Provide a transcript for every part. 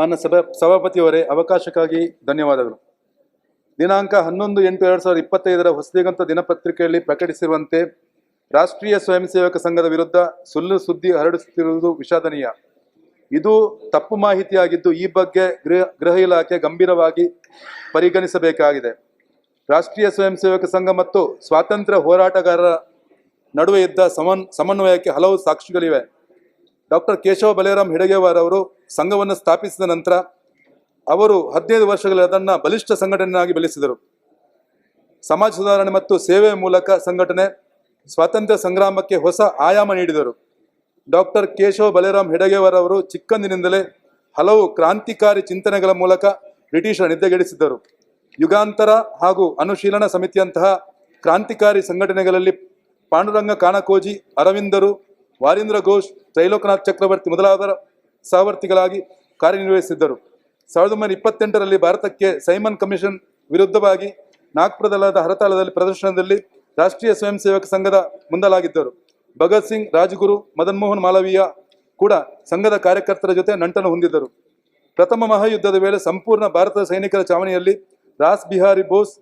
ಮಾನ್ಯ ಸಭಾ, ಸಭಾಪತಿಯವರೇ, ಅವಕಾಶಕ್ಕಾಗಿ ಧನ್ಯವಾದಗಳು. ದಿನಾಂಕ ಹನ್ನೊಂದು ಎಂಟು ಎರಡು ಸಾವಿರದ ಇಪ್ಪತ್ತೈದರ ಹೊಸದಿಗಂತ ದಿನಪತ್ರಿಕೆಯಲ್ಲಿ ಪ್ರಕಟಿಸಿರುವಂತೆ ರಾಷ್ಟ್ರೀಯ ಸ್ವಯಂ ಸೇವಕ ಸಂಘದ ವಿರುದ್ಧ ಸುಳ್ಳು ಸುದ್ದಿ ಹರಡಿಸುತ್ತಿರುವುದು ವಿಷಾದನೀಯ. ಇದು ತಪ್ಪು ಮಾಹಿತಿಯಾಗಿದ್ದು ಈ ಬಗ್ಗೆ ಗೃಹ ಗೃಹ ಇಲಾಖೆ ಗಂಭೀರವಾಗಿ ಪರಿಗಣಿಸಬೇಕಾಗಿದೆ. ರಾಷ್ಟ್ರೀಯ ಸ್ವಯಂ ಸೇವಕ ಸಂಘ ಮತ್ತು ಸ್ವಾತಂತ್ರ್ಯ ಹೋರಾಟಗಾರರ ನಡುವೆ ಇದ್ದ ಸಮನ್, ಸಮನ್ವಯಕ್ಕೆ ಹಲವು ಸಾಕ್ಷಿಗಳಿವೆ. ಡಾಕ್ಟರ್ ಕೇಶವ ಬಲೇರಾಮ್ ಹೆಡಗೇವಾರ್ ಅವರು ಸಂಘವನ್ನು ಸ್ಥಾಪಿಸಿದ ನಂತರ ಅವರು ಹದಿನೈದು ವರ್ಷಗಳಲ್ಲಿ ಅದನ್ನು ಬಲಿಷ್ಠ ಸಂಘಟನೆಯಾಗಿ ಬೆಳೆಸಿದರು. ಸಮಾಜ ಸುಧಾರಣೆ ಮತ್ತು ಸೇವೆ ಮೂಲಕ ಸಂಘಟನೆ ಸ್ವಾತಂತ್ರ್ಯ ಸಂಗ್ರಾಮಕ್ಕೆ ಹೊಸ ಆಯಾಮ ನೀಡಿದರು. ಡಾಕ್ಟರ್ ಕೇಶವ ಬಲೇರಾಮ್ ಹೆಡಗೇವರ್ ಅವರು ಚಿಕ್ಕಂದಿನಿಂದಲೇ ಹಲವು ಕ್ರಾಂತಿಕಾರಿ ಚಿಂತನೆಗಳ ಮೂಲಕ ಬ್ರಿಟಿಷರ ನಿದ್ದೆಗೆಡಿಸಿದ್ದರು. ಯುಗಾಂತರ ಹಾಗೂ ಅನುಶೀಲನ ಸಮಿತಿಯಂತಹ ಕ್ರಾಂತಿಕಾರಿ ಸಂಘಟನೆಗಳಲ್ಲಿ ಪಾಂಡುರಂಗ ಕಾಣಕೋಜಿ ಅರವಿಂದರು, ವಾರೀಂದ್ರ ಘೋಷ್, ತ್ರೈಲೋಕನಾಥ್ ಚಕ್ರವರ್ತಿ ಮೊದಲಾದ ಸಹವರ್ತಿಗಳಾಗಿ ಕಾರ್ಯನಿರ್ವಹಿಸಿದ್ದರು. ಸಾವಿರದ ಒಂಬೈನೂರ ಇಪ್ಪತ್ತೆಂಟರಲ್ಲಿ ಭಾರತಕ್ಕೆ ಸೈಮನ್ ಕಮಿಷನ್ ವಿರುದ್ಧವಾಗಿ ನಾಗ್ಪುರದಲ್ಲಾದ ಹರತಾಳದಲ್ಲಿ ಪ್ರದರ್ಶನದಲ್ಲಿ ರಾಷ್ಟ್ರೀಯ ಸ್ವಯಂ ಸೇವಕ ಸಂಘದ ಮುಂದಲಾಗಿದ್ದರು ಭಗತ್ ಸಿಂಗ್, ರಾಜಗುರು ಮದನ್ ಮೋಹನ್ ಮಾಲವೀಯ ಕೂಡ ಸಂಘದ ಕಾರ್ಯಕರ್ತರ ಜೊತೆ ನಂಟನ್ನು ಹೊಂದಿದ್ದರು. ಪ್ರಥಮ ಮಹಾಯುದ್ಧದ ವೇಳೆ ಸಂಪೂರ್ಣ ಭಾರತದ ಸೈನಿಕರ ಚಾವಣಿಯಲ್ಲಿ ರಾಸ್ ಬಿಹಾರಿ ಬೋಸ್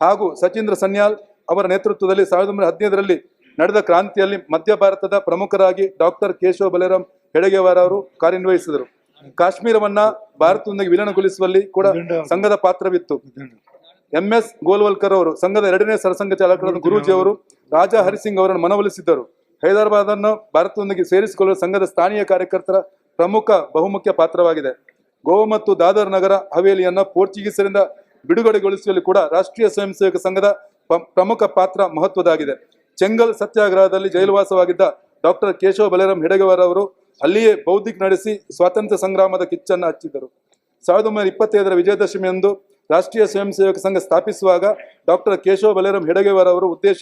ಹಾಗೂ ಸಚೀಂದ್ರ ಸನ್ಯಾಲ್ ಅವರ ನೇತೃತ್ವದಲ್ಲಿ ಸಾವಿರದ ಒಂಬೈನೂರ ಹದಿನೈದರಲ್ಲಿ ನಡೆದ ಕ್ರಾಂತಿಯಲ್ಲಿ ಮಧ್ಯ ಭಾರತದ ಪ್ರಮುಖರಾಗಿ ಡಾಕ್ಟರ್ ಕೇಶವ ಬಲೇರಾಮ್ ಹೆಡಗೇವಾರ್ ಅವರು ಕಾರ್ಯನಿರ್ವಹಿಸಿದರು. ಕಾಶ್ಮೀರವನ್ನ ಭಾರತದೊಂದಿಗೆ ವಿಲೀನಗೊಳಿಸುವಲ್ಲಿ ಕೂಡ ಸಂಘದ ಪಾತ್ರವಿತ್ತು. ಎಂ ಎಸ್ ಗೋಲ್ವಲ್ಕರ್ ಅವರು ಸಂಘದ ಎರಡನೇ ಸರಸಂಘ ಚಾಲಕರಾದ ಗುರುಜಿ ಅವರು, ರಾಜಾ ಹರಿಸಿಂಗ್ ಅವರನ್ನು ಮನವೊಲಿಸಿದ್ದರು. ಹೈದರಾಬಾದ್ ಅನ್ನು ಭಾರತದೊಂದಿಗೆ ಸೇರಿಸಿಕೊಳ್ಳಲು ಸಂಘದ ಸ್ಥಾನೀಯ ಕಾರ್ಯಕರ್ತರ ಪ್ರಮುಖ ಬಹುಮುಖ್ಯ ಪಾತ್ರವಾಗಿದೆ. ಗೋವಾ ಮತ್ತು ದಾದರ್ ನಗರ ಹವೇಲಿಯನ್ನು ಪೋರ್ಚುಗೀಸರಿಂದ ಬಿಡುಗಡೆಗೊಳಿಸುವಲ್ಲಿ ಕೂಡ ರಾಷ್ಟ್ರೀಯ ಸ್ವಯಂ ಸೇವಕ ಸಂಘದ ಪ್ರಮುಖ ಪಾತ್ರ ಮಹತ್ವದಾಗಿದೆ ಚೆಂಗಲ್ ಸತ್ಯಾಗ್ರಹದಲ್ಲಿ ಜೈಲುವಾಸವಾಗಿದ್ದ ಡಾಕ್ಟರ್ ಕೇಶವ ಬಲರಾಮ್ ಹೆಡಗೇವಾರ್ ಅವರು ಅಲ್ಲಿಯೇ ಬೌದ್ಧಿಕ್ ನಡೆಸಿ ಸ್ವಾತಂತ್ರ್ಯ ಸಂಗ್ರಾಮದ ಕಿಚ್ಚನ್ನು ಹಚ್ಚಿದರು ಸಾವಿರದ ಒಂಬೈನೂರ ಇಪ್ಪತ್ತೈದರ ವಿಜಯದಶಮಿಯಂದು ರಾಷ್ಟ್ರೀಯ ಸ್ವಯಂ ಸೇವಕ ಸಂಘ ಸ್ಥಾಪಿಸುವಾಗ ಡಾಕ್ಟರ್ ಕೇಶವ ಬಲೇರಾಮ್ ಹೆಡಗೇವರವರ ಉದ್ದೇಶ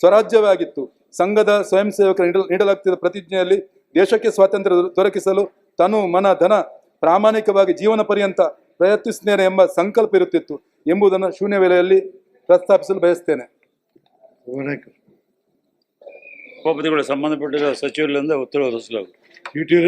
ಸ್ವರಾಜ್ಯವಾಗಿತ್ತು. ಸಂಘದ ಸ್ವಯಂ ಸೇವಕರು ನೀಡಲ, ನೀಡಲಾಗ್ತಿದ್ದ ಪ್ರತಿಜ್ಞೆಯಲ್ಲಿ ದೇಶಕ್ಕೆ ಸ್ವಾತಂತ್ರ್ಯ ದೊರ- ದೊರಕಿಸಲು ತನು, ಮನ, ಧನ ಪ್ರಾಮಾಣಿಕವಾಗಿ ಜೀವನ ಪರ್ಯಂತ ಪ್ರಯತ್ನಿಸುತ್ತೇನೆ ಎಂಬ ಸಂಕಲ್ಪ ಇರುತ್ತಿತ್ತು ಎಂಬುದನ್ನು ಶೂನ್ಯ ವೇಳೆಯಲ್ಲಿ ಪ್ರಸ್ತಾಪಿಸಲು ಬಯಸ್ತೇನೆ ಸಭಾಪತಿಗಳು ಸಂಬಂಧಪಟ್ಟ ಸಚಿವರಿಂದ ಉತ್ತರ ಹೊರಡಿಸಲಾಗುವುದು You did it.